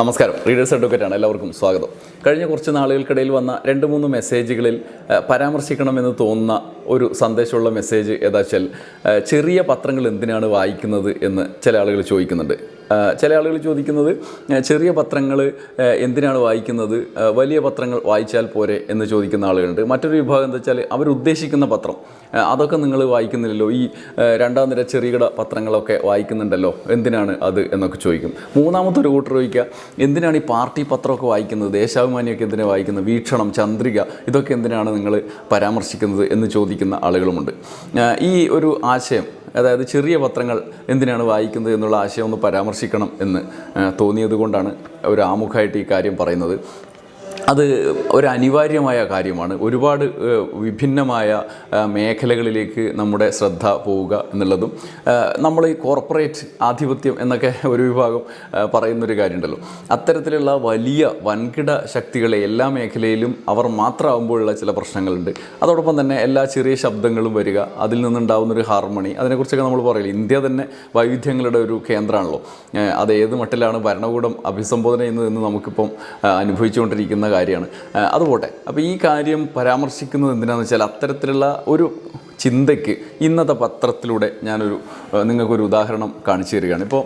നമസ്കാരം. Readers advocate ആണ്. എല്ലാവർക്കും സ്വാഗതം. കഴിഞ്ഞ കുറച്ച് നാളുകൾക്കിടയിൽ വന്ന രണ്ട് മൂന്ന് മെസ്സേജുകളിൽ പരാമർശിക്കണമെന്ന് തോന്നുന്ന ഒരു സന്ദേശമുള്ള മെസ്സേജ് ഏതാച്ചാൽ ചെറിയ പത്രങ്ങൾ എന്തിനാണ് വായിക്കുന്നത് എന്ന് ചില ആളുകൾ ചോദിക്കുന്നുണ്ട്. ചില ആളുകൾ ചോദിക്കുന്നത് ചെറിയ പത്രങ്ങൾ എന്തിനാണ് വായിക്കുന്നത് വലിയ പത്രങ്ങൾ വായിച്ചാൽ പോരെ എന്ന് ചോദിക്കുന്ന ആളുകളുണ്ട്. മറ്റൊരു വിഭാഗം എന്താ വെച്ചാൽ അവരുദ്ദേശിക്കുന്ന പത്രം. അതൊക്കെ നിങ്ങൾ വായിക്കുന്നില്ലല്ലോ. ഈ രണ്ടാം നിര ചെറുകിട പത്രങ്ങളൊക്കെ വായിക്കുന്നുണ്ടല്ലോ. എന്തിനാണ് അത് എന്നൊക്കെ ചോദിക്കും. മൂന്നാമത്തെ ഒരു കൂട്ടർ ചോദിക്കുക എന്തിനാണ് ഈ പാർട്ടി പത്രമൊക്കെ വായിക്കുന്നത്? ദേശാഭിമാനിയൊക്കെ എന്തിനാണ് വായിക്കുന്നത്? വീക്ഷണം ചന്ദ്രിക ഇതൊക്കെ എന്തിനാണ് നിങ്ങൾ പരാമർശിക്കുന്നത് എന്ന് ചോദിക്കുന്ന ആളുകളുമുണ്ട്. ഈ ഒരു ആശയം അതായത് ചെറിയ പത്രങ്ങൾ എന്തിനാണ് വായിക്കുന്നത് എന്നുള്ള ആശയം ഒന്ന് പരാമർശിക്കണം എന്ന് തോന്നിയത് കൊണ്ടാണ് ഒരു ആമുഖമായിട്ട് ഈ കാര്യം പറയുന്നത്. അത് ഒരു അനിവാര്യമായ കാര്യമാണ്. ഒരുപാട് വിഭിന്നമായ മേഖലകളിലേക്ക് നമ്മുടെ ശ്രദ്ധ പോവുക എന്നുള്ളതും നമ്മൾ ഈ കോർപ്പറേറ്റ് ആധിപത്യം എന്നൊക്കെ ഒരു വിഭാഗം പറയുന്നൊരു കാര്യമുണ്ടല്ലോ. അത്തരത്തിലുള്ള വലിയ വൻകിട ശക്തികളെ എല്ലാ മേഖലയിലും അവർ മാത്രമാകുമ്പോഴുള്ള ചില പ്രശ്നങ്ങളുണ്ട്. അതോടൊപ്പം തന്നെ എല്ലാ ചെറിയ ശബ്ദങ്ങളും വരിക അതിൽ നിന്നുണ്ടാകുന്ന ഒരു ഹാർമണി അതിനെക്കുറിച്ചൊക്കെ നമ്മൾ പറയില്ല? ഇന്ത്യ തന്നെ വൈവിധ്യങ്ങളുടെ ഒരു കേന്ദ്രമാണല്ലോ. അത് ഏത് മട്ടിലാണ് ഭരണകൂടം അഭിസംബോധന ചെയ്യുന്നതെന്ന് നമുക്കിപ്പം അനുഭവിച്ചുകൊണ്ടിരിക്കുന്ന കാര്യമാണ്. അതുപോട്ടെ അപ്പോൾ ഈ കാര്യം പരാമർശിക്കുന്നത് എന്തിനാണെന്ന് വെച്ചാൽ അത്തരത്തിലുള്ള ഒരു ചിന്തയ്ക്ക് ഇന്നത്തെ പത്രത്തിലൂടെ ഞാനൊരു നിങ്ങൾക്കൊരു ഉദാഹരണം കാണിച്ചു തരികയാണ്. ഇപ്പോൾ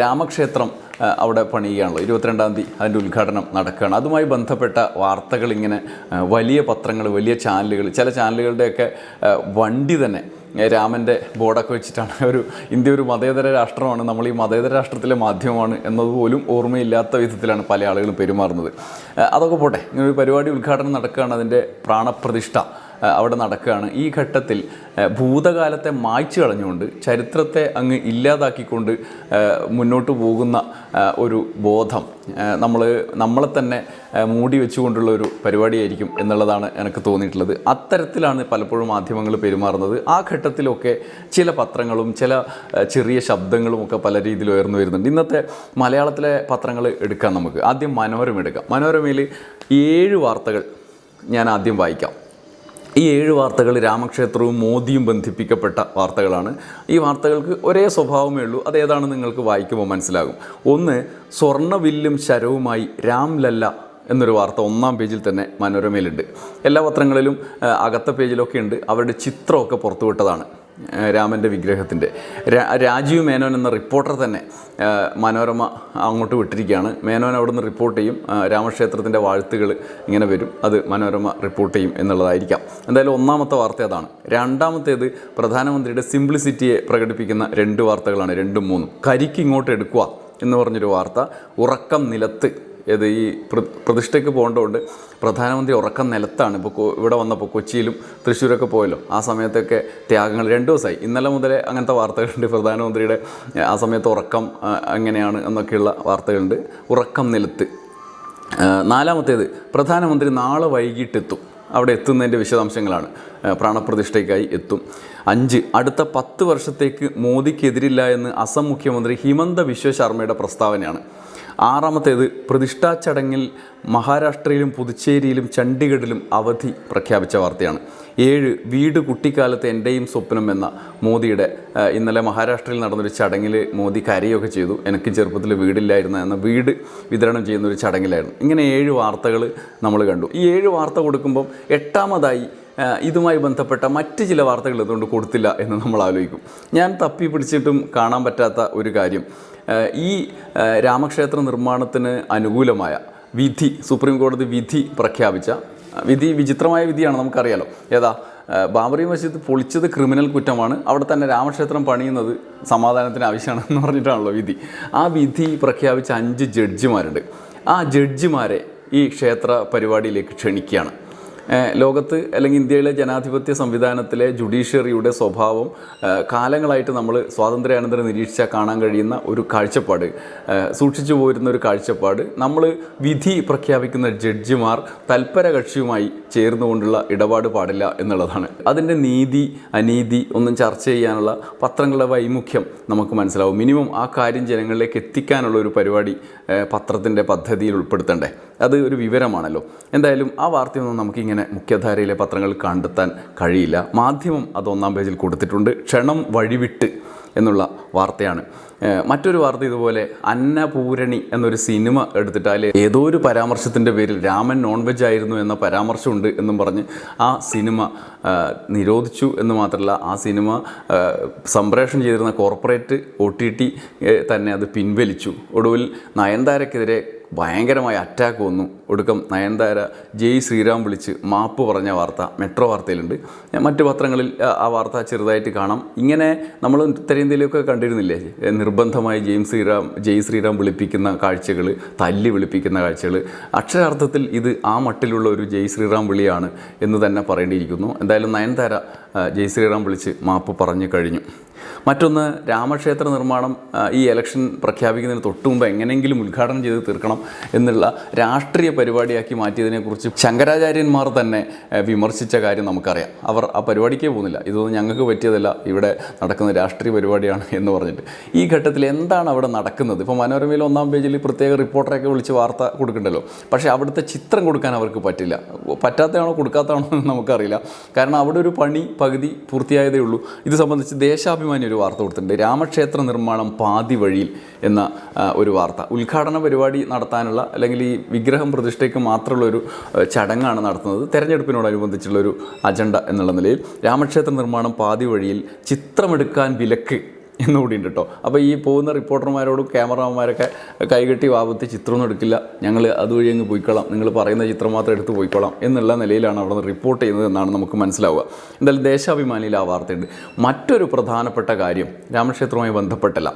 രാമക്ഷേത്രം അവിടെ പണിയുകയാണല്ലോ. ഇരുപത്തിരണ്ടാം തീയതി അതിന്റെ ഉദ്ഘാടനം നടക്കുകയാണ്. അതുമായി ബന്ധപ്പെട്ട വാർത്തകൾ ഇങ്ങനെ വലിയ പത്രങ്ങൾ വലിയ ചാനലുകൾ ചില ചാനലുകളുടെയൊക്കെ വണ്ടി തന്നെ രാമന്റെ ബോർഡൊക്കെ വെച്ചിട്ടാണ് ഒരു ഇന്ത്യ ഒരു മതേതര രാഷ്ട്രമാണ്. നമ്മൾ ഈ മതേതര രാഷ്ട്രത്തിലെ മാധ്യമമാണ് എന്നതുപോലും ഓർമ്മയില്ലാത്ത വിധത്തിലാണ് പല ആളുകളും പെരുമാറുന്നത്. അതൊക്കെ പോട്ടെ ഇങ്ങനെ ഒരു പരിപാടി ഉദ്ഘാടനം നടക്കുകയാണ് അതിന്റെ പ്രാണപ്രതിഷ്ഠ. അവിടെ നടക്കുകയാണ്. ഈ ഘട്ടത്തിൽ ഭൂതകാലത്തെ മായ്ച്ചു കളഞ്ഞുകൊണ്ട് ചരിത്രത്തെ അങ്ങ് ഇല്ലാതാക്കിക്കൊണ്ട് മുന്നോട്ട് പോകുന്ന ഒരു ബോധം നമ്മൾ നമ്മളെ തന്നെ മൂടി വെച്ചുകൊണ്ടുള്ള ഒരു പരിപാടിയായിരിക്കും എന്നുള്ളതാണ് എനിക്ക് തോന്നിയിട്ടുള്ളത്. അത്തരത്തിലാണ് പലപ്പോഴും മാധ്യമങ്ങൾ പെരുമാറുന്നത്. ആ ഘട്ടത്തിലൊക്കെ ചില പത്രങ്ങളും ചില ചെറിയ ശബ്ദങ്ങളും ഒക്കെ പല രീതിയിൽ ഉയർന്നു വരുന്നുണ്ട്. ഇന്നത്തെ മലയാളത്തിലെ പത്രങ്ങൾ എടുക്കാം നമുക്ക്. ആദ്യം മനോരമ എടുക്കാം. മനോരമയിൽ ഏഴ് വാർത്തകൾ ഞാൻ ആദ്യം വായിക്കാം. ഈ ഏഴ് വാർത്തകൾ രാമക്ഷേത്രവും മോദിയും ബന്ധിപ്പിക്കപ്പെട്ട വാർത്തകളാണ്. ഈ വാർത്തകൾക്ക് ഒരേ സ്വഭാവമേ ഉള്ളൂ. അതേതാണ് നിങ്ങൾക്ക് വായിക്കുമ്പോൾ മനസ്സിലാകും. ഒന്ന് സ്വർണവില്ലും ശരവുമായി രാം ലല്ല എന്നൊരു വാർത്ത ഒന്നാം പേജിൽ തന്നെ മനോരമയിലുണ്ട്. എല്ലാ പത്രങ്ങളിലും അകത്ത പേജിലൊക്കെ ഉണ്ട്. അവരുടെ ചിത്രമൊക്കെ പുറത്തുവിട്ടതാണ്. രാമന്റെ വിഗ്രഹത്തിന്റെ രാജീവ് മേനോൻ എന്ന റിപ്പോർട്ടർ തന്നെ മനോരമ അങ്ങോട്ട് വിട്ടിരിക്കുകയാണ്. മേനോൻ അവിടുന്ന് റിപ്പോർട്ട് ചെയ്യും. രാമക്ഷേത്രത്തിന്റെ വാഴ്ത്തുകൾ ഇങ്ങനെ വരും. അത് മനോരമ റിപ്പോർട്ട് ചെയ്യും എന്നുള്ളതായിരിക്കാം. എന്തായാലും ഒന്നാമത്തെ വാർത്ത അതാണ്. രണ്ടാമത്തേത് പ്രധാനമന്ത്രിയുടെ സിംപ്ലിസിറ്റിയെ പ്രകടിപ്പിക്കുന്ന രണ്ട് വാർത്തകളാണ് രണ്ടും മൂന്നും. കരിക്ക് ഇങ്ങോട്ട് എടുക്കുക എന്ന് പറഞ്ഞൊരു വാർത്ത ഉറക്കം നിലത്ത്. ഇത് ഈ പ്ര- പ്രതിഷ്ഠയ്ക്ക് പോകേണ്ടതുകൊണ്ട് പ്രധാനമന്ത്രി ഉറക്കം നിലത്താണ്. ഇപ്പോൾ ഇവിടെ വന്നപ്പോൾ കൊച്ചിയിലും തൃശ്ശൂരൊക്കെ പോയല്ലോ. ആ സമയത്തൊക്കെ ത്യാഗങ്ങൾ രണ്ട് ദിവസമായി ഇന്നലെ മുതലേ അങ്ങനത്തെ വാർത്തകളുണ്ട്. പ്രധാനമന്ത്രിയുടെ ആ സമയത്ത് ഉറക്കം എങ്ങനെയാണ് എന്നൊക്കെയുള്ള വാർത്തകളുണ്ട്. ഉറക്കം നിലത്ത്. നാലാമത്തേത് പ്രധാനമന്ത്രി നാളെ വൈകിട്ടെത്തും. അവിടെ എത്തുന്നതിന്റെ വിശദാംശങ്ങളാണ്. പ്രാണപ്രതിഷ്ഠയ്ക്കായി എത്തും. അഞ്ച് അടുത്ത പത്ത് വർഷത്തേക്ക് മോദിക്കെതിരില്ല എന്ന് അസം മുഖ്യമന്ത്രി ഹിമന്ത വിശ്വശർമ്മയുടെ പ്രസ്താവനയാണ്. ആറാമത്തേത് പ്രതിഷ്ഠാ ചടങ്ങിൽ മഹാരാഷ്ട്രയിലും പുതുച്ചേരിയിലും ചണ്ഡീഗഡിലും അവധി പ്രഖ്യാപിച്ച വാർത്തയാണ്. ഏഴ് വീട് കുട്ടിക്കാലത്ത് എന്റെയും സ്വപ്നം എന്ന മോദിയുടെ ഇന്നലെ മഹാരാഷ്ട്രയിൽ നടന്നൊരു ചടങ്ങിൽ മോദി കരയൊക്കെ ചെയ്തു. എനിക്ക് ചെറുപ്പത്തിൽ വീടില്ലായിരുന്നു എന്ന വീട് വിതരണം ചെയ്യുന്ന ഒരു ചടങ്ങിലായിരുന്നു. ഇങ്ങനെ ഏഴ് വാർത്തകൾ നമ്മൾ കണ്ടു. ഈ ഏഴ് വാർത്ത കൊടുക്കുമ്പം എട്ടാമതായി ഇതുമായി ബന്ധപ്പെട്ട മറ്റ് ചില വാർത്തകൾ ഇതുകൊണ്ട് കൊടുത്തില്ല എന്ന് നമ്മൾ ആലോചിക്കും. ഞാൻ തപ്പി പിടിച്ചിട്ടും കാണാൻ പറ്റാത്ത ഒരു കാര്യം. ഈ രാമക്ഷേത്ര നിർമ്മാണത്തിന് അനുകൂലമായ വിധി സുപ്രീം കോടതി വിധി പ്രഖ്യാപിച്ച വിധി വിചിത്രമായ വിധിയാണ് നമുക്കറിയാലോ. ഏതാ? ബാബറി മസ്ജിദ് പൊളിച്ചത് ക്രിമിനൽ കുറ്റമാണ്. അവിടെ തന്നെ രാമക്ഷേത്രം പണിയുന്നത് സമാധാനത്തിന് ആവശ്യമാണെന്ന് പറഞ്ഞിട്ടാണല്ലോ വിധി. ആ വിധി പ്രഖ്യാപിച്ച അഞ്ച് ജഡ്ജിമാരുണ്ട്. ആ ജഡ്ജിമാരെ ഈ ക്ഷേത്ര പരിപാടിയിലേക്ക് ക്ഷണിക്കുകയാണ്. ലോകത്ത് അല്ലെങ്കിൽ ഇന്ത്യയിലെ ജനാധിപത്യ സംവിധാനത്തിലെ ജുഡീഷ്യറിയുടെ സ്വഭാവം കാലങ്ങളായിട്ട് നമ്മൾ സ്വാതന്ത്ര്യാനന്തരം നിരീക്ഷിച്ചാൽ കാണാൻ കഴിയുന്ന ഒരു കാഴ്ചപ്പാട് സൂക്ഷിച്ചു പോരുന്ന ഒരു കാഴ്ചപ്പാട്. നമ്മൾ വിധി പ്രഖ്യാപിക്കുന്ന ജഡ്ജിമാർ തൽപര കക്ഷിയുമായി ചേർന്നുകൊണ്ടുള്ള ഇടപാട് പാടില്ല എന്നുള്ളതാണ്. അതിന്റെ നീതി അനീതി ഒന്നും ചർച്ച ചെയ്യാനുള്ള പത്രങ്ങളുടെ വൈമുഖ്യം നമുക്ക് മനസ്സിലാവും. മിനിമം ആ കാര്യം ജനങ്ങളിലേക്ക് എത്തിക്കാനുള്ള ഒരു പരിപാടി പത്രത്തിന്റെ പദ്ധതിയിൽ ഉൾപ്പെടുത്തണ്ടേ? അത് ഒരു വിവരമാണല്ലോ. എന്തായാലും ആ വാർത്തയൊന്നും നമുക്കിങ്ങനെ മുഖ്യധാരയിലെ പത്രങ്ങൾ കണ്ടെത്താൻ കഴിയില്ല. മാധ്യമം അത് ഒന്നാം പേജിൽ കൊടുത്തിട്ടുണ്ട്. ക്ഷണം വഴിവിട്ട് എന്നുള്ള വാർത്തയാണ്. മറ്റൊരു വാർത്ത ഇതുപോലെ അന്നപൂരണി എന്നൊരു സിനിമ എടുത്തിട്ട് അതിൽ ഏതോ ഒരു പരാമർശത്തിന്റെ പേരിൽ രാമൻ നോൺ വെജ് ആയിരുന്നു എന്ന പരാമർശമുണ്ട് എന്നും പറഞ്ഞ് ആ സിനിമ നിരോധിച്ചു എന്ന് മാത്രമല്ല ആ സിനിമ സംപ്രേഷണം ചെയ്തിരുന്ന കോർപ്പറേറ്റ് ഒ ടി ടി തന്നെ അത് പിൻവലിച്ചു. ഒടുവിൽ നയൻതാരക്കെതിരെ ഭയങ്കരമായ അറ്റാക്ക് വന്നു. ഒടുക്കം നയൻതാര ജയ് ശ്രീറാം വിളിച്ച് മാപ്പ് പറഞ്ഞ വാർത്ത മെട്രോ വാർത്തയിലുണ്ട്. മറ്റ് പത്രങ്ങളിൽ ആ- വാർത്ത ചെറുതായിട്ട് കാണാം. ഇങ്ങനെ നമ്മൾ ഉത്തരേന്ത്യയിലൊക്കെ കണ്ടിരുന്നില്ലേ? നിർബന്ധമായി ജെയിംസ് ശ്രീറാം ജയ് ശ്രീറാം വിളിപ്പിക്കുന്ന കാഴ്ചകൾ തല്ലി വിളിപ്പിക്കുന്ന കാഴ്ചകൾ. അക്ഷരാർത്ഥത്തിൽ ഇത് ആ മട്ടിലുള്ള ഒരു ജയ് ശ്രീറാം വിളിയാണ് എന്ന് തന്നെ പറയേണ്ടിയിരിക്കുന്നു. എന്തായാലും നയൻതാര ജയ് ശ്രീറാം വിളിച്ച് മാപ്പ് പറഞ്ഞു കഴിഞ്ഞു. മറ്റൊന്ന് രാമക്ഷേത്ര നിർമ്മാണം ഈ ഇലക്ഷൻ പ്രഖ്യാപിക്കുന്നതിന് തൊട്ട് മുമ്പ് എങ്ങനെയെങ്കിലും ഉദ്ഘാടനം ചെയ്ത് തീർക്കണം എന്നുള്ള രാഷ്ട്രീയ പരിപാടിയാക്കി മാറ്റിയതിനെക്കുറിച്ച് ശങ്കരാചാര്യന്മാർ തന്നെ വിമർശിച്ച കാര്യം നമുക്കറിയാം. അവർ ആ പരിപാടിക്കേ പോകുന്നില്ല. ഇതൊന്നും ഞങ്ങൾക്ക് പറ്റിയതല്ല. ഇവിടെ നടക്കുന്ന രാഷ്ട്രീയ പരിപാടിയാണ് എന്ന് പറഞ്ഞിട്ട്. ഈ ഘട്ടത്തിൽ എന്താണ് അവിടെ നടക്കുന്നത്? ഇപ്പോൾ മനോരമയിൽ ഒന്നാം പേജിൽ പ്രത്യേക റിപ്പോർട്ടറെയൊക്കെ വിളിച്ച് വാർത്ത കൊടുക്കണ്ടല്ലോ. പക്ഷേ അവിടുത്തെ ചിത്രം കൊടുക്കാൻ അവർക്ക് പറ്റില്ല. പറ്റാത്തതാണോ കൊടുക്കാത്തതാണോ എന്ന് നമുക്കറിയില്ല. കാരണം അവിടെ ഒരു പണി പകുതി പൂർത്തിയായതേ ഉള്ളൂ. ഇത് സംബന്ധിച്ച് ദേശാഭിമാനി ഒരു വാർത്ത കൊടുത്തിട്ടുണ്ട്. രാമക്ഷേത്ര നിർമ്മാണം പാതി വഴിയിൽ എന്ന ഒരു വാർത്ത. ഉദ്ഘാടന പരിപാടി നടത്താനുള്ള അല്ലെങ്കിൽ ഈ വിഗ്രഹം പ്രതിഷ്ഠയ്ക്ക് മാത്രമുള്ള ഒരു ചടങ്ങാണ് നടത്തുന്നത്. തെരഞ്ഞെടുപ്പിനോടനുബന്ധിച്ചുള്ള ഒരു അജണ്ട എന്നുള്ള നിലയിൽ രാമക്ഷേത്ര നിർമ്മാണം പാതി വഴിയിൽ ചിത്രമെടുക്കാൻ വിലക്ക് എന്നുകൂടി ഉണ്ട് കേട്ടോ അപ്പോൾ ഈ പോകുന്ന റിപ്പോർട്ടർമാരോടും ക്യാമറമാരൊക്കെ കൈകെട്ടി വാപത്തി ചിത്രമൊന്നും എടുക്കില്ല. ഞങ്ങൾ അതുവഴി അങ്ങ് പോയിക്കോളാം. നിങ്ങൾ പറയുന്ന ചിത്രം മാത്രം എടുത്ത് പോയിക്കോളാം എന്നുള്ള നിലയിലാണ് അവിടെ നിന്ന് റിപ്പോർട്ട് ചെയ്യുന്നത് എന്നാണ് നമുക്ക് മനസ്സിലാവുക. എന്തായാലും ദേശാഭിമാനിയിൽ ആ വാർത്തയുണ്ട്. മറ്റൊരു പ്രധാനപ്പെട്ട കാര്യം രാമക്ഷേത്രവുമായി ബന്ധപ്പെട്ടല്ല.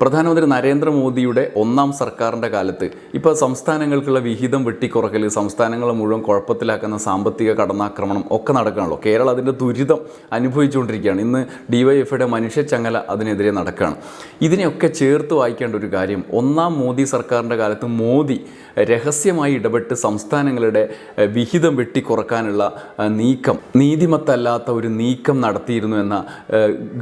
പ്രധാനമന്ത്രി നരേന്ദ്രമോദിയുടെ ഒന്നാം സർക്കാരിന്റെ കാലത്ത് ഇപ്പോൾ സംസ്ഥാനങ്ങൾക്കുള്ള വിഹിതം വെട്ടിക്കുറക്കൽ സംസ്ഥാനങ്ങളെ മുഴുവൻ കുഴപ്പത്തിലാക്കുന്ന സാമ്പത്തിക കടന്നാക്രമണം ഒക്കെ നടക്കുകയാണല്ലോ. കേരളം അതിന്റെ ദുരിതം അനുഭവിച്ചുകൊണ്ടിരിക്കുകയാണ്. ഇന്ന് ഡിവൈഎഫ്ഐയുടെ മനുഷ്യച്ചങ്ങല അതിനെതിരെ നടക്കുകയാണ്. ഇതിനെയൊക്കെ ചേർത്ത് വായിക്കേണ്ട ഒരു കാര്യം ഒന്നാം മോദി സർക്കാരിന്റെ കാലത്ത് മോദി രഹസ്യമായി ഇടപെട്ട് സംസ്ഥാനങ്ങളുടെ വിഹിതം വെട്ടിക്കുറക്കാനുള്ള നീക്കം നീതിമത്തല്ലാത്ത ഒരു നീക്കം നടത്തിയിരുന്നു എന്ന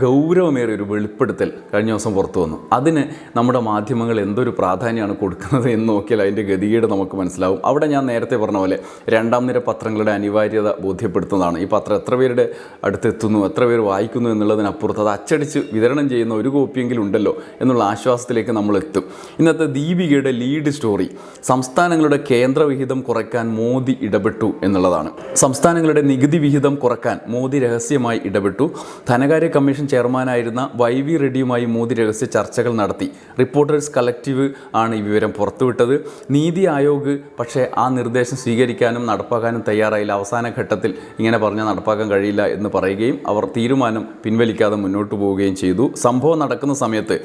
ഗൗരവമേറിയ ഒരു വെളിപ്പെടുത്തൽ കഴിഞ്ഞ ദിവസം പുറത്തു വന്നു. അതിന് നമ്മുടെ മാധ്യമങ്ങൾ എന്തൊരു പ്രാധാന്യമാണ് കൊടുക്കുന്നത് എന്ന് നോക്കിയാൽ അതിന്റെ ഗതികേട് നമുക്ക് മനസ്സിലാവും. അവിടെ ഞാൻ നേരത്തെ പറഞ്ഞ പോലെ രണ്ടാം നിര പത്രങ്ങളുടെ അനിവാര്യത ബോധ്യപ്പെടുത്തുന്നതാണ്. ഈ പത്രം എത്ര പേരുടെ അടുത്തെത്തുന്നു എത്ര പേർ വായിക്കുന്നു എന്നുള്ളതിനപ്പുറത്ത് അത് അച്ചടിച്ച് വിതരണം ചെയ്യുന്ന ഒരു കോപ്പിയെങ്കിലും ഉണ്ടല്ലോ എന്നുള്ള ആശ്വാസത്തിലേക്ക് നമ്മൾ എത്തും. ഇന്നത്തെ ദീപികയുടെ ലീഡ് സ്റ്റോറി സംസ്ഥാനങ്ങളുടെ കേന്ദ്രവിഹിതം കുറയ്ക്കാൻ മോദി ഇടപെട്ടു എന്നുള്ളതാണ്. സംസ്ഥാനങ്ങളുടെ നികുതി വിഹിതം കുറയ്ക്കാൻ മോദി രഹസ്യമായി ഇടപെട്ടു. ധനകാര്യ കമ്മീഷൻ ചെയർമാനായിരുന്ന വൈ വി റെഡ്ഡിയുമായി മോദി രഹസ്യ ചർച്ചകൾ നടത്തി. റിപ്പോർട്ടേഴ്സ് കളക്റ്റീവ് ആണ് ഈ വിവരം പുറത്തുവിട്ടത്. നീതി ആയോഗ് പക്ഷേ ആ നിർദ്ദേശം സ്വീകരിക്കാനും നടപ്പാക്കാനും തയ്യാറായില്ല. അവസാന ഘട്ടത്തിൽ ഇങ്ങനെ പറഞ്ഞാൽ നടപ്പാക്കാൻ കഴിയില്ല എന്ന് പറയുകയും അവർ തീരുമാനം പിൻവലിക്കാതെ മുന്നോട്ട് പോവുകയും ചെയ്തു. സംഭവം നടക്കുന്ന സമയത്ത്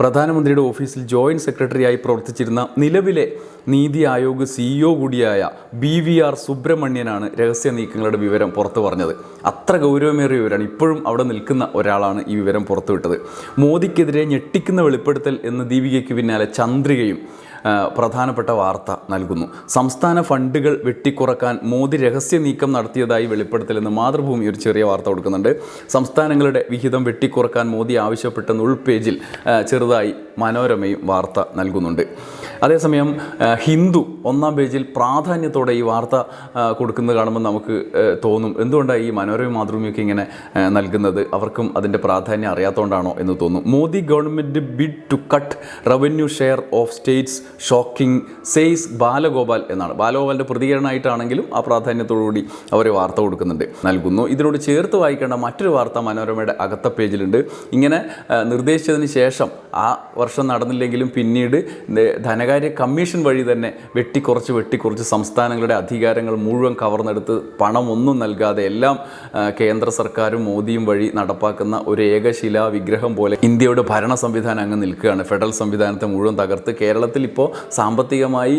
പ്രധാനമന്ത്രിയുടെ ഓഫീസിൽ ജോയിന്റ് സെക്രട്ടറിയായി പ്രവർത്തിച്ചിരുന്ന നിലവിലെ നീതി ആയോഗ് സിഇഒ കൂടിയായ ബി വി ആർ സുബ്രഹ്മണ്യനാണ് രഹസ്യ നീക്കങ്ങളുടെ വിവരം പുറത്തു പറഞ്ഞത്. അത്ര ഗൗരവമേറിയ വിവരമാണ് ഇപ്പോഴും അവിടെ നിൽക്കുന്ന ഒരാളാണ് ഈ വിവരം പുറത്തുവിട്ടത്. മോദിക്കെതിരെ ഞെട്ടിക്കുന്ന വെളിപ്പെടുത്തൽ എന്ന ദീപികയ്ക്ക് പിന്നാലെ ചന്ദ്രികയും പ്രധാനപ്പെട്ട വാർത്ത നൽകുന്നു. സംസ്ഥാന ഫണ്ടുകൾ വെട്ടിക്കുറക്കാൻ മോദി രഹസ്യ നീക്കം നടത്തിയതായി വെളിപ്പെടുത്തലെന്ന് മാതൃഭൂമി ഒരു ചെറിയ വാർത്ത കൊടുക്കുന്നുണ്ട്. സംസ്ഥാനങ്ങളുടെ വിഹിതം വെട്ടിക്കുറക്കാൻ മോദി ആവശ്യപ്പെട്ടെന്ന് ഉൾപേജിൽ ചെറുതായി മനോരമയും വാർത്ത നൽകുന്നുണ്ട്. അതേസമയം ഹിന്ദു ഒന്നാം പേജിൽ പ്രാധാന്യത്തോടെ ഈ വാർത്ത കൊടുക്കുന്നത് കാണുമ്പോൾ നമുക്ക് തോന്നും എന്തുകൊണ്ടാണ് ഈ മനോരമ മാതൃഭൂമിയൊക്കെ ഇങ്ങനെ നൽകുന്നത്? അവർക്കും അതിന്റെ പ്രാധാന്യം അറിയാത്തതുകൊണ്ടാണോ എന്ന് തോന്നും. Modi government bid to cut revenue share of states shocking says Balagopal എന്നാണ്. ബാലഗോപാലിന്റെ പ്രതികരണമായിട്ടാണെങ്കിലും ആ പ്രാധാന്യത്തോടുകൂടി അവർ വാർത്ത കൊടുക്കുന്നുണ്ട്. നൽകുന്നു. ഇതിനോട് ചേർത്ത് വായിക്കേണ്ട മറ്റൊരു വാർത്ത മനോരമയുടെ അകത്ത പേജിലുണ്ട്. ഇങ്ങനെ നിർദ്ദേശിച്ചതിന് ശേഷം ആ വർഷം നടന്നില്ലെങ്കിലും പിന്നീട് ധനകാര്യ കമ്മീഷൻ വഴി തന്നെ വെട്ടിക്കുറച്ച് വെട്ടിക്കുറച്ച് സംസ്ഥാനങ്ങളുടെ അധികാരങ്ങൾ മുഴുവൻ കവർന്നെടുത്ത് പണമൊന്നും നൽകാതെ എല്ലാം കേന്ദ്ര സർക്കാരും മോദിയും വഴി നടപ്പാക്കുന്ന ഒരു ഏകശിലാ വിഗ്രഹം പോലെ ഇന്ത്യയുടെ ഭരണ സംവിധാനം അങ്ങ് നിൽക്കുകയാണ്. ഫെഡറൽ സംവിധാനത്തെ മുഴുവൻ തകർത്ത് കേരളത്തിൽ ഇപ്പോൾ സാമ്പത്തികമായി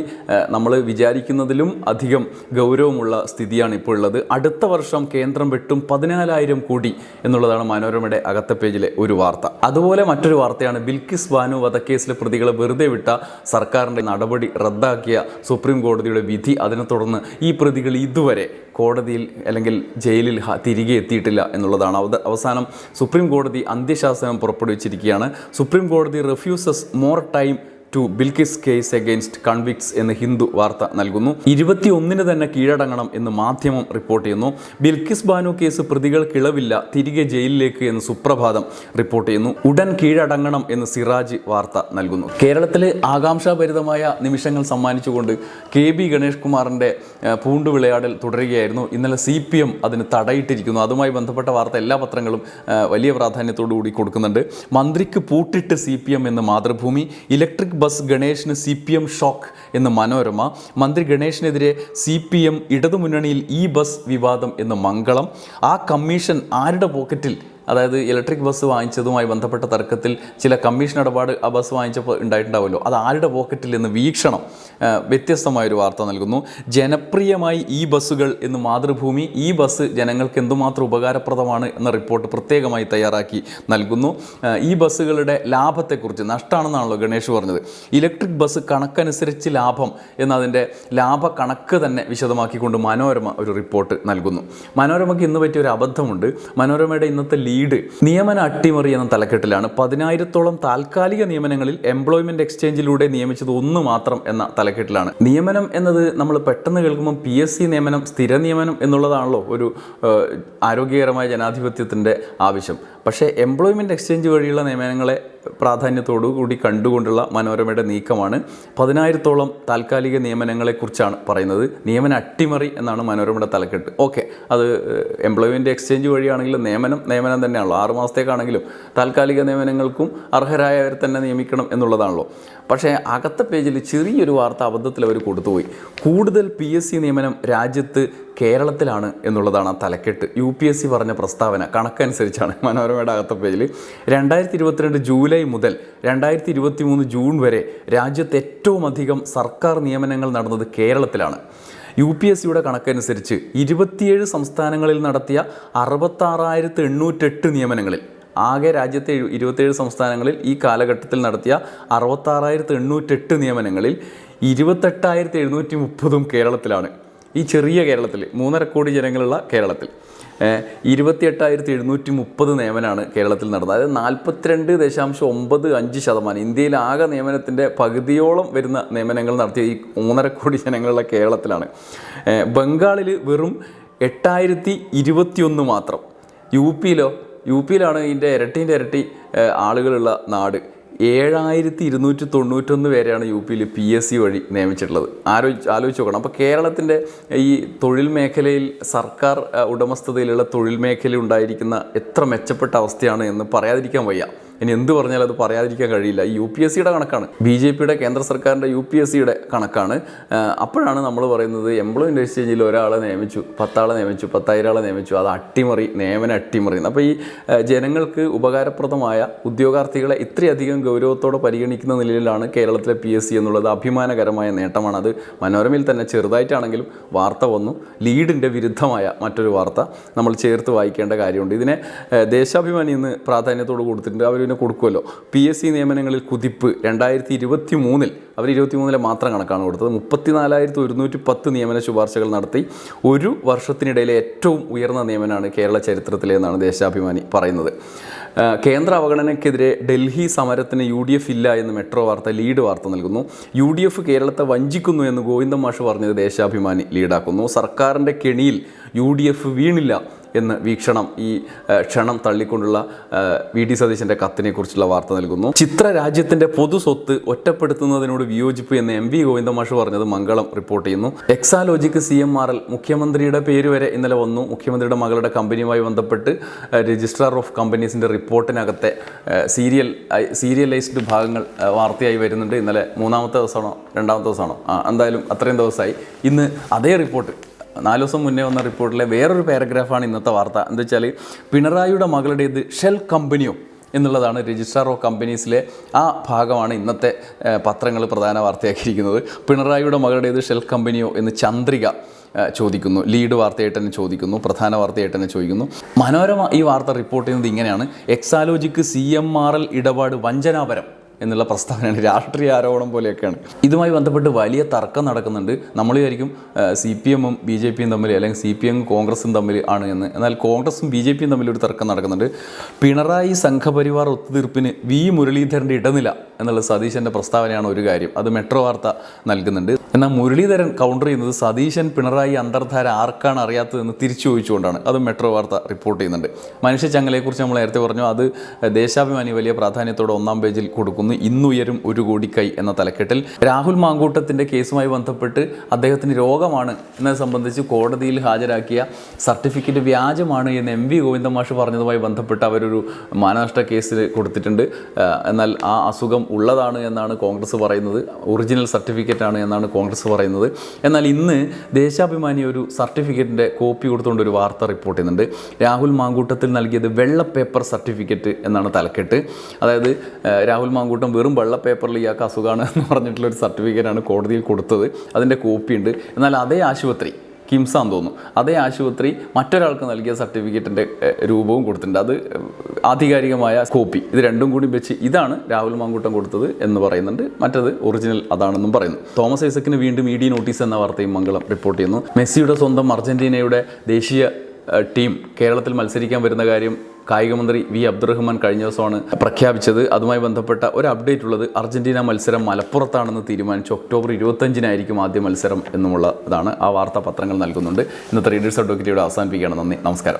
നമ്മൾ വിചാരിക്കുന്നതിലും അധികം ഗൗരവമുള്ള സ്ഥിതിയാണ് ഇപ്പോൾ ഉള്ളത്. അടുത്ത വർഷം കേന്ദ്രം വെട്ടും പതിനാലായിരം കോടി എന്നുള്ളതാണ് മനോരമയുടെ അകത്തെ പേജിലെ ഒരു വാർത്ത. അതുപോലെ മറ്റൊരു വാർത്തയാണ് ബിൽക്കിസ് ബാനു വധക്കേസിലെ പ്രതികളെ വെറുതെ വിട്ട സർക്കാരിന്റെ നടപടി റദ്ദാക്കിയ സുപ്രീം കോടതിയുടെ വിധി. അതിനെ തുടർന്ന് ഈ പ്രതികൾ ഇതുവരെ കോടതിയിൽ അല്ലെങ്കിൽ ജയിലിൽ തിരികെ എത്തിയിട്ടില്ല എന്നുള്ളതാണ് അവ അവസാനം സുപ്രീം കോടതി അന്ത്യശാസനം പുറപ്പെടുവിച്ചിരിക്കുകയാണ്. സുപ്രീം കോടതി refuses more time to Bilkis case against convicts എന്ന് ഹിന്ദു വാർത്ത നൽകുന്നു. ഇരുപത്തിയൊന്നിന് തന്നെ കീഴടങ്ങണം എന്ന് മാധ്യമം റിപ്പോർട്ട് ചെയ്യുന്നു. ബിൽക്കിസ് ബാനു കേസ് പ്രതികൾ കിളവില്ല തിരികെ ജയിലിലേക്ക് എന്ന് സുപ്രഭാതം റിപ്പോർട്ട് ചെയ്യുന്നു. ഉടൻ കീഴടങ്ങണം എന്ന് സിറാജ് വാർത്ത നൽകുന്നു. കേരളത്തിലെ ആകാംക്ഷാഭരിതമായ നിമിഷങ്ങൾ സമ്മാനിച്ചുകൊണ്ട് കെ ബി ഗണേഷ് കുമാറിന്റെ പൂണ്ടുവിളയാടൽ തുടരുകയായിരുന്നു. ഇന്നലെ സി പി എം അതിന് തടയിട്ടിരിക്കുന്നു. അതുമായി ബന്ധപ്പെട്ട വാർത്ത എല്ലാ പത്രങ്ങളും വലിയ പ്രാധാന്യത്തോടു കൂടി കൊടുക്കുന്നുണ്ട്. മന്ത്രിക്ക് പൂട്ടിട്ട് സി പി എം എന്ന് മാതൃഭൂമി ഇലക്ട്രിക് ബസ് ഗണേഷിന് സി പി എം ഷോക്ക് എന്ന് മനോരമ. മന്ത്രി ഗണേഷിനെതിരെ സി പി എം ഇടതുമുന്നണിയിൽ ഈ ബസ് വിവാദം എന്ന് മംഗളം. ആ കമ്മീഷൻ ആരുടെ പോക്കറ്റിൽ അതായത് ഇലക്ട്രിക് ബസ് വാങ്ങിച്ചതുമായി ബന്ധപ്പെട്ട തർക്കത്തിൽ ചില കമ്മീഷൻ ഇടപാട് ആ ബസ് വാങ്ങിച്ചപ്പോൾ ഉണ്ടായിട്ടുണ്ടാവുമല്ലോ. അത് ആരുടെ പോക്കറ്റിൽ നിന്ന് വീക്ഷണം വ്യത്യസ്തമായൊരു വാർത്ത നൽകുന്നു. ജനപ്രിയമായി ഈ ബസ്സുകൾ എന്ന് മാതൃഭൂമി ഈ ബസ് ജനങ്ങൾക്ക് എന്തുമാത്രം ഉപകാരപ്രദമാണ് എന്ന റിപ്പോർട്ട് പ്രത്യേകമായി തയ്യാറാക്കി നൽകുന്നു. ഈ ബസ്സുകളുടെ ലാഭത്തെക്കുറിച്ച് നഷ്ടമാണെന്നാണല്ലോ ഗണേഷ് പറഞ്ഞത്. ഇലക്ട്രിക് ബസ് കണക്കനുസരിച്ച് ലാഭം എന്നതിന്റെ ലാഭ കണക്ക് തന്നെ വിശദമാക്കിക്കൊണ്ട് മനോരമ ഒരു റിപ്പോർട്ട് നൽകുന്നു. മനോരമയ്ക്ക് ഇന്ന് പറ്റിയ ഒരു അബദ്ധമുണ്ട്. മനോരമയുടെ ഇന്നത്തെ ലീഡ് നിയമന അട്ടിമറി എന്ന തലക്കെട്ടിലാണ് പതിനായിരത്തോളം താൽക്കാലിക നിയമനങ്ങളിൽ എംപ്ലോയ്മെന്റ് എക്സ്ചേഞ്ചിലൂടെ നിയമിച്ചത് ഒന്ന് മാത്രം എന്ന തലക്കെട്ടിലാണ്. നിയമനം എന്നത് നമ്മൾ പെട്ടെന്ന് കേൾക്കുമ്പോൾ പി എസ് സി നിയമനം സ്ഥിര നിയമനം എന്നുള്ളതാണല്ലോ ഒരു ആരോഗ്യകരമായ ജനാധിപത്യത്തിന്റെ ആവശ്യം. പക്ഷേ എംപ്ലോയ്മെന്റ് എക്സ്ചേഞ്ച് വഴിയുള്ള നിയമനങ്ങളെ പ്രാധാന്യത്തോടു കൂടി കണ്ടുകൊണ്ടുള്ള മനോരമയുടെ നീക്കമാണ്. പതിനായിരത്തോളം താൽക്കാലിക നിയമനങ്ങളെക്കുറിച്ചാണ് പറയുന്നത്. നിയമന അട്ടിമറി എന്നാണ് മനോരമയുടെ തലക്കെട്ട്. ഓക്കെ അത് എംപ്ലോയ്മെന്റ് എക്സ്ചേഞ്ച് വഴിയാണെങ്കിലും നിയമനം നിയമനം തന്നെയാണല്ലോ. ആറ് മാസത്തേക്കാണെങ്കിലും താൽക്കാലിക നിയമനങ്ങൾക്കും അർഹരായവരെ തന്നെ നിയമിക്കണം എന്നുള്ളതാണല്ലോ. പക്ഷേ അകത്തെ പേജിൽ ചെറിയൊരു വാർത്ത അബദ്ധത്തിൽ അവർ കൊടുത്തുപോയി. കൂടുതൽ പി എസ് സി നിയമനം രാജ്യത്ത് കേരളത്തിലാണ് എന്നുള്ളതാണ് ആ തലക്കെട്ട്. യു പി എസ് സി പറഞ്ഞ പ്രസ്താവന കണക്കനുസരിച്ചാണ് മനോരമയുടെ അകത്തെ പേജിൽ. രണ്ടായിരത്തി ഇരുപത്തിരണ്ട് ജൂലൈ മുതൽ രണ്ടായിരത്തി ഇരുപത്തി മൂന്ന് ജൂൺ വരെ രാജ്യത്ത് ഏറ്റവും അധികം സർക്കാർ നിയമനങ്ങൾ നടന്നത് കേരളത്തിലാണ്. യു പി എസ് സിയുടെ കണക്കനുസരിച്ച് ഇരുപത്തിയേഴ് സംസ്ഥാനങ്ങളിൽ നടത്തിയ അറുപത്താറായിരത്തി എണ്ണൂറ്റെട്ട് നിയമനങ്ങളിൽ. ആകെ രാജ്യത്തെ ഇരുപത്തേഴ് സംസ്ഥാനങ്ങളിൽ ഈ കാലഘട്ടത്തിൽ നടത്തിയ അറുപത്താറായിരത്തി എണ്ണൂറ്റെട്ട് നിയമനങ്ങളിൽ ഇരുപത്തെട്ടായിരത്തി എഴുന്നൂറ്റി മുപ്പതും കേരളത്തിലാണ്. ഈ ചെറിയ കേരളത്തിൽ മൂന്നര കോടി ജനങ്ങളുള്ള കേരളത്തിൽ. ഇരുപത്തിയെട്ടായിരത്തി എഴുന്നൂറ്റി മുപ്പത് നിയമനമാണ് കേരളത്തിൽ നടന്നത്. അതായത് നാൽപ്പത്തിരണ്ട് ദശാംശം ഒമ്പത് അഞ്ച് ശതമാനം. ഇന്ത്യയിൽ ആകെ നിയമനത്തിന്റെ പകുതിയോളം വരുന്ന നിയമനങ്ങൾ നടത്തിയ ഈ മൂന്നര കോടി ജനങ്ങളുള്ള കേരളത്തിലാണ്. ബംഗാളിൽ വെറും എട്ടായിരത്തി ഇരുപത്തിയൊന്ന് മാത്രം. യു പിയിലോ യു പിയിലാണ് ഇതിന്റെ ഇരട്ടീന്റെ ഇരട്ടി ആളുകളുള്ള നാട്. ഏഴായിരത്തി ഇരുന്നൂറ്റി തൊണ്ണൂറ്റൊന്ന് പേരെയാണ് യു പിയിൽ പി എസ് സി വഴി നിയമിച്ചിട്ടുള്ളത്. ആലോചിച്ച് ആലോചിച്ച് നോക്കണം. അപ്പോൾ കേരളത്തിന്റെ ഈ തൊഴിൽ മേഖലയിൽ സർക്കാർ ഉടമസ്ഥതയിലുള്ള തൊഴിൽ മേഖല ഉണ്ടായിരിക്കുന്ന എത്ര മെച്ചപ്പെട്ട അവസ്ഥയാണ് എന്ന് പറയാതിരിക്കാൻ വയ്യ. ഇനി എന്ത് പറഞ്ഞാലും അത് പറയാതിരിക്കാൻ കഴിയില്ല. ഈ യു പി എസ് സിയുടെ കണക്കാണ്. ബി ജെ പിയുടെ കേന്ദ്ര സർക്കാരിന്റെ യു പി എസ് സിയുടെ കണക്കാണ് അപ്പോഴാണ് നമ്മൾ പറയുന്നത് എംപ്ലോയ്മെന്റ് എക്സ്ചേഞ്ചിൽ ഒരാളെ നിയമിച്ചു പത്താളെ നിയമിച്ചു പത്തായിരം ആളെ നിയമിച്ചു. അത് അട്ടിമറി നിയമന അട്ടിമറി. അപ്പോൾ ഈ ജനങ്ങൾക്ക് ഉപകാരപ്രദമായ ഉദ്യോഗാർത്ഥികളെ ഇത്രയധികം ഗൗരവത്തോടെ പരിഗണിക്കുന്ന നിലയിലാണ് കേരളത്തിലെ പി എസ് സി എന്നുള്ളത് അഭിമാനകരമായ നേട്ടമാണ്. അത് മനോരമയിൽ തന്നെ ചെറുതായിട്ടാണെങ്കിലും വാർത്ത വന്നു. ലീഡിന്റെ വിരുദ്ധമായ മറ്റൊരു വാർത്ത നമ്മൾ ചേർത്ത് വായിക്കേണ്ട കാര്യമുണ്ട്. ഇതിനെ ദേശാഭിമാനി ഇന്ന് പ്രാധാന്യത്തോട് കൊടുത്തിട്ടുണ്ട്. അവർ പിന്നെ കൊടുക്കുമല്ലോ. പി എസ് സി നിയമനങ്ങളിൽ കുതിപ്പ് രണ്ടായിരത്തി ഇരുപത്തി മൂന്നിൽ അവർ ഇരുപത്തി മൂന്നിലെ മാത്രം കണക്കാണ് കൊടുത്തത്. മുപ്പത്തിനാലായിരത്തി ഒരുന്നൂറ്റി പത്ത് നിയമന ശുപാർശകൾ നടത്തി. ഒരു വർഷത്തിനിടയിലെ ഏറ്റവും ഉയർന്ന നിയമനമാണ് കേരള ചരിത്രത്തിലെന്നാണ് ദേശാഭിമാനി പറയുന്നത്. കേന്ദ്ര അവഗണനയ്ക്കെതിരെ ഡൽഹി സമരത്തിന് യു ഡി എഫ് ഇല്ല എന്ന് മെട്രോ വാർത്ത ലീഡ് വാർത്ത നൽകുന്നു. യു ഡി എഫ് കേരളത്തെ വഞ്ചിക്കുന്നു എന്ന് ഗോവിന്ദൻ മാഷ് പറഞ്ഞത് ദേശാഭിമാനി ലീഡാക്കുന്നു. സർക്കാരിന്റെ കെണിയിൽ യു ഡി എഫ് വീണില്ല എന്ന് വീക്ഷണം ഈ ക്ഷണം തള്ളിക്കൊണ്ടുള്ള വി ഡി സതീശന്റെ കത്തിനെ കുറിച്ചുള്ള വാർത്ത നൽകുന്നു. ചിത്ര രാജ്യത്തിന്റെ പൊതു സ്വത്ത് ഒറ്റപ്പെടുത്തുന്നതിനോട് വിയോജിപ്പ് എന്ന് എം വി ഗോവിന്ദമാഷ് പറഞ്ഞത് മംഗളം റിപ്പോർട്ട് ചെയ്യുന്നു. Exalogic C M R L മുഖ്യമന്ത്രിയുടെ പേര് വരെ ഇന്നലെ വന്നു. മുഖ്യമന്ത്രിയുടെ മകളുടെ കമ്പനിയുമായി ബന്ധപ്പെട്ട് രജിസ്ട്രാർ ഓഫ് കമ്പനീസിന്റെ റിപ്പോർട്ടിനകത്തെ സീരിയൽ സീരിയലൈസ്ഡ് ഭാഗങ്ങൾ വാർത്തയായി വരുന്നുണ്ട്. ഇന്നലെ മൂന്നാമത്തെ ദിവസമാണോ രണ്ടാമത്തെ ദിവസമാണോ? എന്തായാലും അത്രയും ദിവസമായി. ഇന്ന് അതേ റിപ്പോർട്ട് നാല് ദിവസം മുന്നേ വന്ന റിപ്പോർട്ടിലെ വേറൊരു പാരഗ്രാഫാണ് ഇന്നത്തെ വാർത്ത. എന്താ വെച്ചാൽ പിണറായിയുടെ മകളുടേത് ഷെൽ കമ്പനിയോ എന്നുള്ളതാണ് രജിസ്ട്രാർ ഓഫ് കമ്പനീസിലെ ആ ഭാഗമാണ് ഇന്നത്തെ പത്രങ്ങൾ പ്രധാന വാർത്തയാക്കിയിരിക്കുന്നത്. പിണറായിയുടെ മകളുടേത് ഷെൽ കമ്പനിയോ എന്ന് ചന്ദ്രിക ചോദിക്കുന്നു. ലീഡ് വാർത്തയായിട്ട് തന്നെ ചോദിക്കുന്നു. പ്രധാന വാർത്തയായിട്ട് തന്നെ ചോദിക്കുന്നു. മനോരമ ഈ വാർത്ത റിപ്പോർട്ട് ചെയ്യുന്നത് ഇങ്ങനെയാണ്. Exalogic C M R L ഇടപാട് വഞ്ചനാപരം. എന്നുള്ള പ്രസ്താവനയാണ്. രാഷ്ട്രീയ ആരോപണം പോലെയൊക്കെയാണ്. ഇതുമായി ബന്ധപ്പെട്ട് വലിയ തർക്കം നടക്കുന്നുണ്ട്. നമ്മൾ വിചാരിക്കും സി പി എമ്മും ബി ജെ പിയും തമ്മിൽ അല്ലെങ്കിൽ സി പി എം കോൺഗ്രസും തമ്മിൽ ആണ് എന്ന്. എന്നാൽ കോൺഗ്രസും ബി ജെ പിയും തമ്മിൽ ഒരു തർക്കം നടക്കുന്നുണ്ട്. പിണറായി സംഘപരിവാർ ഒത്തുതീർപ്പിന് വി മുരളീധരന്റെ ഇടനില എന്നുള്ള സതീശന്റെ പ്രസ്താവനയാണ് ഒരു കാര്യം. അത് മെട്രോ വാർത്ത നൽകുന്നുണ്ട്. എന്നാൽ മുരളീധരൻ കൗണ്ടർ ചെയ്യുന്നത് സതീശൻ പിണറായി അന്തർധാര ആർക്കാണ് അറിയാത്തതെന്ന് തിരിച്ചു ചോദിച്ചുകൊണ്ടാണ് അത് മെട്രോ വാർത്ത റിപ്പോർട്ട് ചെയ്യുന്നുണ്ട്. മനുഷ്യ ചങ്ങലയെക്കുറിച്ച് നമ്മൾ നേരത്തെ പറഞ്ഞു. അത് ദേശാഭിമാനി വലിയ പ്രാധാന്യത്തോടെ ഒന്നാം പേജിൽ കൊടുക്കുന്നു. ഇന്നുയരും ഒരു കോടി കൈ എന്ന തലക്കെട്ടിൽ. രാഹുൽ മാങ്കൂട്ടത്തിന്റെ കേസുമായി ബന്ധപ്പെട്ട് അദ്ദേഹത്തിന് രോഗമാണ് എന്നത് സംബന്ധിച്ച് കോടതിയിൽ ഹാജരാക്കിയ സർട്ടിഫിക്കറ്റ് വ്യാജമാണ് എന്ന് എം വി ഗോവിന്ദ മാഷ് പറഞ്ഞതുമായി ബന്ധപ്പെട്ട് അവരൊരു മാനനഷ്ട കേസിൽ കൊടുത്തിട്ടുണ്ട്. എന്നാൽ ആ അസുഖം ഉള്ളതാണ് എന്നാണ് കോൺഗ്രസ് പറയുന്നത്. ഒറിജിനൽ സർട്ടിഫിക്കറ്റാണ് എന്നാണ് കോൺഗ്രസ് പറയുന്നത്. എന്നാൽ ഇന്ന് ദേശാഭിമാനി ഒരു സർട്ടിഫിക്കറ്റിന്റെ കോപ്പി കൊടുത്തുകൊണ്ട് ഒരു വാർത്ത റിപ്പോർട്ട് ചെയ്യുന്നുണ്ട്. രാഹുൽ മാങ്കൂട്ടത്തിൽ നൽകിയത് വെള്ള പേപ്പർ സർട്ടിഫിക്കറ്റ് എന്നാണ് തലക്കെട്ട്. അതായത് രാഹുൽ മാങ്കൂട്ടം വെറും വെള്ള പേപ്പറിൽ ഇയാൾക്ക് അസുഖമാണ് എന്ന് പറഞ്ഞിട്ടുള്ള ഒരു സർട്ടിഫിക്കറ്റാണ് കോടതിയിൽ കൊടുത്തത്. അതിന്റെ കോപ്പിയുണ്ട് എന്നാൽ അതേ ആശുപത്രി കിംസാന്ന് തോന്നുന്നു. അതേ ആശുപത്രി മറ്റൊരാൾക്ക് നൽകിയ സർട്ടിഫിക്കറ്റിന്റെ രൂപവും കൊടുത്തിട്ടുണ്ട്. അത് ആധികാരികമായ കോപ്പി ഇത് രണ്ടും കൂടി വെച്ച് ഇതാണ് രാഹുൽ മാങ്കൂട്ടം കൊടുത്തത് എന്ന് പറയുന്നുണ്ട്. മറ്റത് ഒറിജിനൽ അതാണെന്നും പറയുന്നു. തോമസ് ഐസക്കിന് വീണ്ടും ഇ ഡി നോട്ടീസ് എന്ന വാർത്തയും മംഗളം റിപ്പോർട്ട് ചെയ്യുന്നു. മെസ്സിയുടെ സ്വന്തം അർജന്റീനയുടെ ദേശീയ ടീം കേരളത്തിൽ മത്സരിക്കാൻ വരുന്ന കാര്യം കായികമന്ത്രി വി. അബ്ദുറഹ്മാൻ കഴിഞ്ഞ ദിവസമാണ് പ്രഖ്യാപിച്ചത്. അതുമായി ബന്ധപ്പെട്ട ഒരു അപ്ഡേറ്റ് ഉള്ളത് അർജന്റീന മത്സരം മലപ്പുറത്താണെന്ന് തീരുമാനിച്ചു. ഒക്ടോബർ ഇരുപത്തഞ്ചിനായിരിക്കും ആദ്യ മത്സരം എന്നുമുള്ളതാണ്. ആ വാർത്താ പത്രങ്ങൾ നൽകുന്നുണ്ട്. ഇന്നത്തെ റീഡേഴ്സ് അഡ്വക്കേറ്റിയുടെ അവസാനിപ്പിക്കുകയാണ്. നന്ദി. നമസ്കാരം.